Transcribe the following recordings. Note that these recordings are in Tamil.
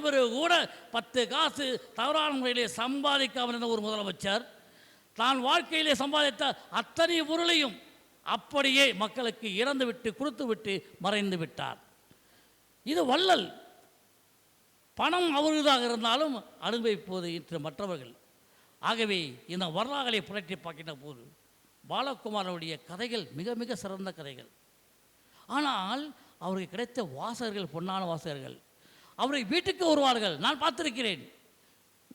பிறகு கூட பத்து காசு தவறான முறையிலே சம்பாதிக்காமல் இருந்த ஒரு முதலமைச்சர் தான் வாழ்க்கையிலே சம்பாதித்த அத்தனை பொருளையும் அப்படியே மக்களுக்கு இறந்து விட்டு கொடுத்து விட்டு மறைந்து விட்டார். இது வள்ளல். பணம் அவருதாக இருந்தாலும் அனுபவிப்பது இன்று மற்றவர்கள். ஆகவே இந்த வரலாறுகளை புரட்டி பார்க்கின்ற போது பாலகுமாரனுடைய கதைகள் மிக மிக சிறந்த கதைகள். ஆனால் அவருக்கு கிடைத்த வாசகர்கள் பொன்னான வாசகர்கள். அவரை வீட்டுக்கு வருவார்கள். நான் பார்த்திருக்கிறேன்.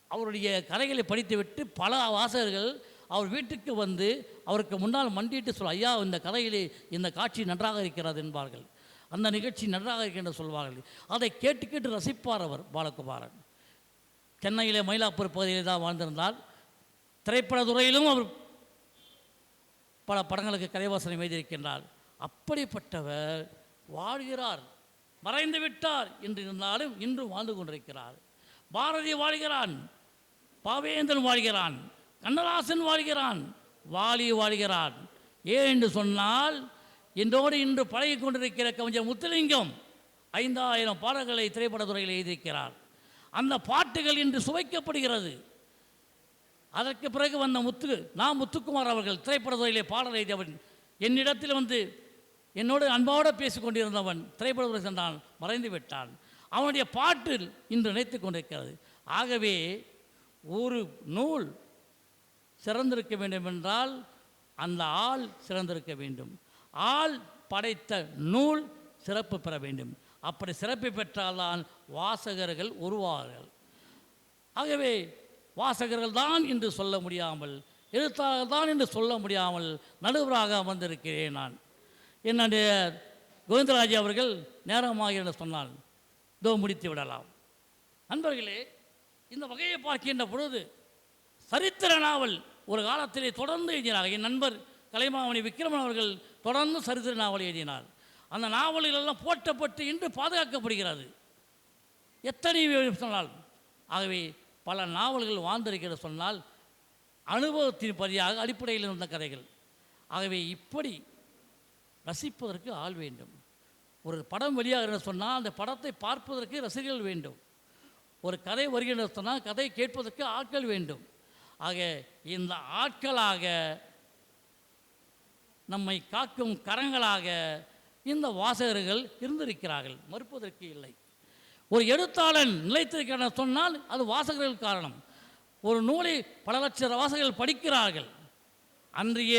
அவருடைய கதைகளை படித்துவிட்டு பல வாசகர்கள் அவர் வீட்டுக்கு வந்து அவருக்கு முன்னால் மண்டிட்டு சொல் ஐயா இந்த கதையிலே இந்த காட்சி நன்றாக இருக்கிறது என்பார்கள். அந்த நிகழ்ச்சி நன்றாக இருக்கின்ற சொல்வார்கள். அதை கேட்டு கேட்டு ரசிப்பார் அவர் பாலகுமாரன். சென்னையிலே மயிலாப்பூர் பகுதியில் தான் வாழ்ந்திருந்தால் திரைப்படத்துறையிலும் அவர் பல படங்களுக்கு கலைவாசனை எழுதியிருக்கின்றார் அப்படிப்பட்டவர் வாழ்கிறார். மறைந்து விட்டார் என்று இருந்தாலும் இன்றும் வாழ்ந்து கொண்டிருக்கிறார். பாரதி வாழ்கிறான் பாவேந்தன் வாழ்கிறான் கண்ணதாசன் வாழ்கிறான் வாலி வாழ்கிறான். ஏன் என்று சொன்னால் என்னோடு இன்று பழகி கொண்டிருக்கிற கவிஞர் முத்துலிங்கம் ஐந்தாயிரம் பாடல்களை திரைப்படத்துறையில் எழுதியிருக்கிறார். அந்த பாட்டுகள் இன்று சுவைக்கப்படுகிறது. அதற்கு பிறகு வந்த முத்து நான் முத்துக்குமார் அவர்கள் திரைப்படத்துறையிலே பாடல் எழுதியவன் என்னிடத்தில் வந்து என்னோடு அன்போடு பேசி கொண்டிருந்தவன் திரைப்படத்துறை சென்றான் மறைந்து விட்டான் அவனுடைய பாட்டு இன்று நினைத்து கொண்டிருக்கிறது. ஆகவே ஒரு நூல் சிறந்திருக்க வேண்டும் என்றால் அந்த ஆள் சிறந்திருக்க வேண்டும். ஆள் படைத்த நூல் சிறப்பு பெற வேண்டும். அப்படி சிறப்பு பெற்றால்தான் வாசகர்கள் உருவார்கள் ஆகவே வாசகர்கள் தான் என்று சொல்ல முடியாமல் எழுத்தாளர்கள் தான் என்று சொல்ல முடியாமல் நடுவராக வந்திருக்கிறேன் நான். என்னுடைய கோவிந்தராஜ் அவர்கள் நேரமாக என்று சொன்னால் இதோ முடித்து விடலாம். நண்பர்களே இந்த வகையை பார்க்கின்ற பொழுது சரித்திர நாவல் ஒரு காலத்திலே தொடர்ந்து எழுதினார். என் நண்பர் கலைமாமணி விக்ரமன் அவர்கள் தொடர்ந்து சரித்திர நாவல் எழுதினார். அந்த நாவல்களெல்லாம் போட்டப்பட்டு இன்று பாதுகாக்கப்படுகிறது. எத்தனை சொன்னால் ஆகவே பல நாவல்கள் வாழ்ந்திருக்கிறது சொன்னால் அனுபவத்தின் பதியாக அடிப்படையில் இருந்த கதைகள். ஆகவே இப்படி ரசிப்பதற்கு ஆள் வேண்டும். ஒரு படம் வெளியாக சொன்னால் அந்த படத்தை பார்ப்பதற்கு ரசிகர்கள் வேண்டும். ஒரு கதை வருகின்ற சொன்னால் கதை கேட்பதற்கு ஆட்கள் வேண்டும். ஆக இந்த ஆட்களாக நம்மை காக்கும் கரங்களாக இந்த வாசகர்கள் இருந்திருக்கிறார்கள். மறுப்பதற்கு இல்லை. ஒரு எழுத்தாளன் நிலைத்திருக்கிறான் சொன்னால் அது வாசகர்கள் காரணம். ஒரு நூலை பல லட்ச வாசகர்கள் படிக்கிறார்கள். அன்றைய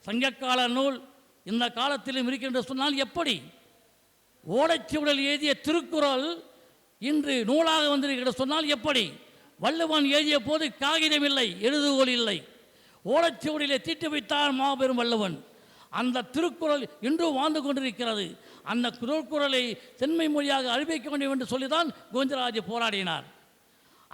சங்ககால நூல் இந்த காலத்திலும் இருக்கின்ற சொன்னால் எப்படி? ஓலைச்சுவடல் எழுதிய திருக்குறள் இன்று நூலாக வந்திருக்கிற சொன்னால் எப்படி? வள்ளுவன் எழுதிய போது காகிதம் இல்லை எழுதுகோல் இல்லை. ஓலைச்சுவடிலே தீட்டு வைத்தான் மாபெரும் வள்ளுவன். அந்த திருக்குறள் இன்றும் வாழ்ந்து கொண்டிருக்கிறது. அந்த திருக்குறளை சென்மை மொழியாக அறிவிக்க வேண்டும் என்று சொல்லிதான் கோவிந்தராஜ் போராடினார்.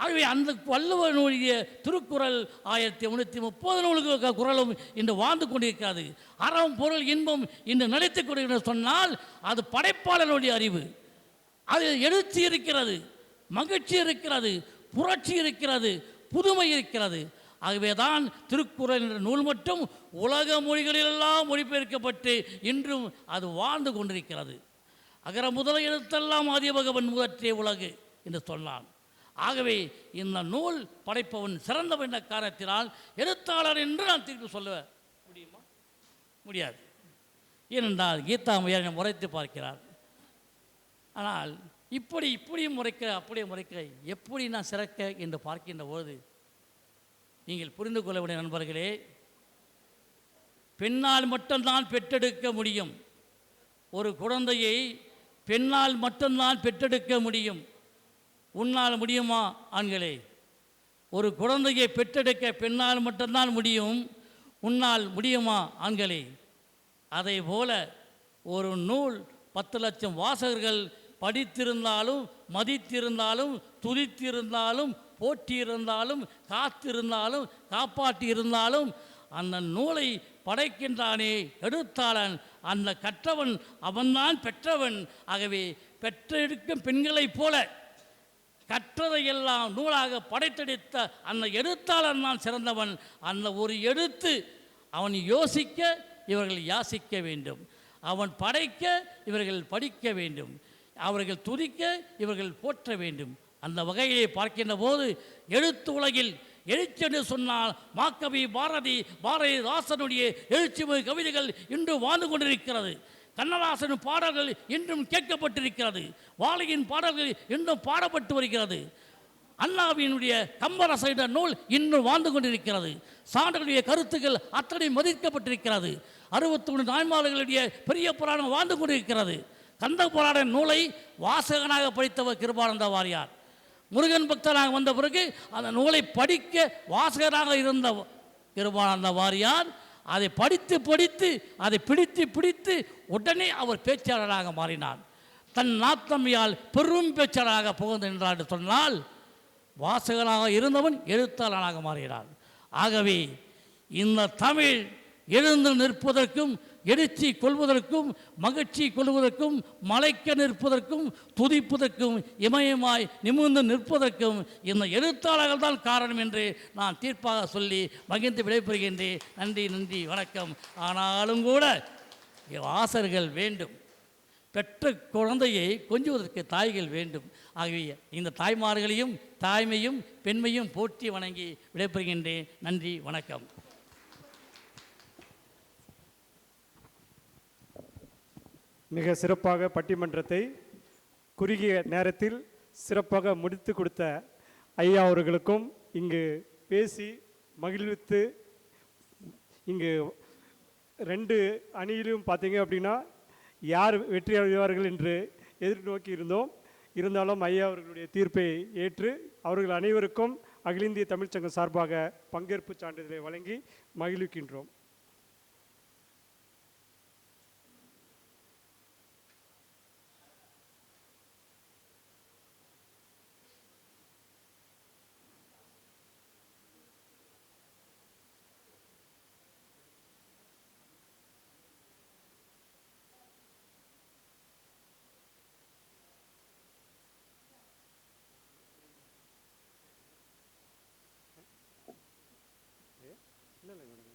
ஆகவே அந்த வள்ளுவனுடைய திருக்குறள் ஆயிரத்தி முன்னூற்றி முப்பது நூலுக்கு குரலும் இன்று வாழ்ந்து கொண்டிருக்கிறது. அறம் பொருள் இன்பம் இன்று நடித்துக் கொண்டிருக்கிறது சொன்னால் அது படைப்பாளனுடைய அறிவு. அது எழுச்சி இருக்கிறது மகிழ்ச்சி இருக்கிறது புரட்சி இருக்கிறது புதுமை இருக்கிறது. ஆகவே தான் திருக்குறள் என்ற நூல் மட்டும் உலக மொழிகளிலெல்லாம் மொழிபெயர்க்கப்பட்டு இன்றும் அது வாழ்ந்து கொண்டிருக்கிறது. அகர முதல எழுத்தெல்லாம் ஆதிபகவன் முதற்றே உலகு என்று சொன்னான். ஆகவே இந்த நூல் படைப்பவன் சிறந்தவன் என்ற காரணத்தினால் எழுத்தாளர் என்று நான் திருப்பி சொல்ல முடியுமா? முடியாது. ஏனென்றால் கீதா மையானை முறைத்து பார்க்கிறார். ஆனால் இப்படி இப்படியும் முறைக்க அப்படியே முறைக்க எப்படி நான் சிறக்க என்று பார்க்கின்ற பொழுது நீங்கள் புரிந்து கொள்ள வேண்டிய நண்பர்களே பெண்ணால் மட்டும்தான் பெற்றெடுக்க முடியும். ஒரு குழந்தையை பெண்ணால் மட்டும்தான் பெற்றெடுக்க முடியும். உன்னால் முடியுமா ஆண்களே? ஒரு குழந்தையை பெற்றெடுக்க பெண்ணால் மட்டும்தான் முடியும். உன்னால் முடியுமா ஆண்களே? அதை போல ஒரு நூல் பத்து லட்சம் வாசகர்கள் படித்திருந்தாலும் மதித்திருந்தாலும் துதித்திருந்தாலும் போற்றியிருந்தாலும் காத்திருந்தாலும் காப்பாற்றி இருந்தாலும் அந்த நூலை படைக்கின்றானே எடுத்தாளன். அந்த கற்றவன் அவன்தான் பெற்றவன். ஆகவே பெற்றெடுக்கும் பெண்களைப் போல கற்றதையெல்லாம் நூலாக படைத்தெடுத்த அந்த எழுத்தாளன் தான் சிறந்தவன். அந்த ஒரு எழுத்து அவன் யோசிக்க இவர்கள் யாசிக்க வேண்டும். அவன் படைக்க இவர்கள் படிக்க வேண்டும். அவர்கள் துதிக்க இவர்கள் போற்ற வேண்டும். அந்த வகையை பார்க்கின்ற போது எழுத்து உலகில் எழுச்சி என்று சொன்னால் மாக்கவி பாரதி பாரதிதாசனுடைய எழுச்சிமிகு கவிதைகள் இன்று வாழ்ந்து கொண்டிருக்கிறது. கண்ணதாசன் பாடல்கள் இன்றும் கேட்கப்பட்டிருக்கிறது. வாழையின் பாடல்கள் இன்றும் பாடப்பட்டு வருகிறது. அண்ணாவினுடைய கம்பரச என்ற நூல் இன்னும் வாழ்ந்து கொண்டிருக்கிறது. சான்றுடைய கருத்துக்கள் அத்தனை மதிக்கப்பட்டிருக்கிறது. அறுபத்தொன்று நாய்மார்களுடைய பெரிய புராணம் வாழ்ந்து கொண்டிருக்கிறது. கந்த புராண நூலை வாசகனாக படித்தவர் கிருபானந்த வாரியார். முருகன் பக்தராக வந்த பிறகு அந்த நூலை படிக்க வாசகராக இருந்த கிருபானந்த வாரியார் அதை படித்து படித்து அதை பிடித்து பிடித்து உடனே அவர் பேச்சாளராக மாறினார். தன் நாத்தம்மையால் பெரும் பேச்சாளராக புகுந்து நின்றார் என்று சொன்னால் வாசகனாக இருந்தவன் எழுத்தாளனாக மாறுகிறார் ஆகவே இந்த தமிழ் எழுந்து நிற்பதற்கும் எழுச்சி கொள்வதற்கும் மகிழ்ச்சி கொள்வதற்கும் மலைக்க நிற்பதற்கும் துதிப்பதற்கும் இமயமாய் நிமிர்ந்து நிற்பதற்கும் இந்த எழுத்தாளர்கள் தான் காரணம் என்று நான் தீர்ப்பாக சொல்லி மகிழ்ந்து விடைபெறுகின்றேன். நன்றி நன்றி வணக்கம். ஆனாலும் கூட வாசகர்கள் வேண்டும். பெற்ற குழந்தையை கொஞ்சுவதற்கு தாய்கள் வேண்டும். ஆகவே இந்த தாய்மார்களையும் தாய்மையும் பெண்மையும் போற்றி வணங்கி விடைபெறுகின்றேன். நன்றி வணக்கம். மிக சிறப்பாக பட்டிமன்றத்தை குறுகிய நேரத்தில் சிறப்பாக முடித்து கொடுத்த ஐயா அவர்களுக்கும் இங்கு பேசி மகிழ்வித்து இங்கு ரெண்டு அணியிலும் பார்த்தீங்க அப்படின்னா யார் வெற்றி அடைவார்கள் என்று எதிர்நோக்கி இருந்தோம். இருந்தாலும் ஐயா அவர்களுடைய தீர்ப்பை ஏற்று அவர்கள் அனைவருக்கும் அகில இந்திய தமிழ்ச்சங்கம் சார்பாக பங்கேற்பு சான்றிதழை வழங்கி மகிழ்விக்கின்றோம். இல்லை இல்லை மேடம்